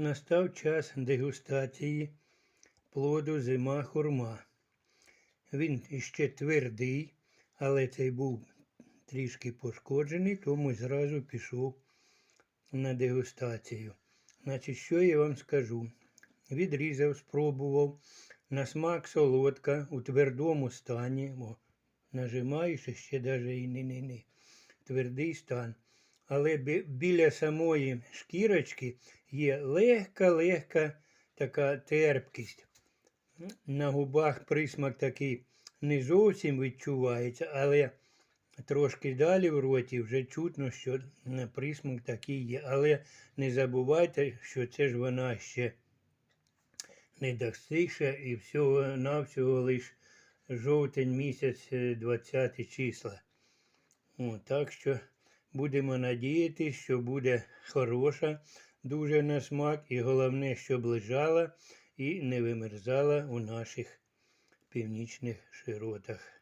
Настав час дегустації плоду зима хурма. Він іще твердий, але цей був трішки пошкоджений, тому зразу пішов на дегустацію. Значить, що я вам скажу? Відрізав, спробував. На смак солодка у твердому стані. О, нажимаєш ще навіть і не, не, не. Твердий стан. Але біля самої шкірочки є легка-легка така терпкість. На губах присмак такий не зовсім відчувається, але трошки далі в роті вже чутно, що присмак такий є. Але не забувайте, що це ж вона ще не достигша і всього навсього лиш жовтень місяць, е, 20 числа. О, так що будемо надіятися, що буде хороша дуже на смак, і головне, щоб лежала і не вимерзала у наших північних широтах.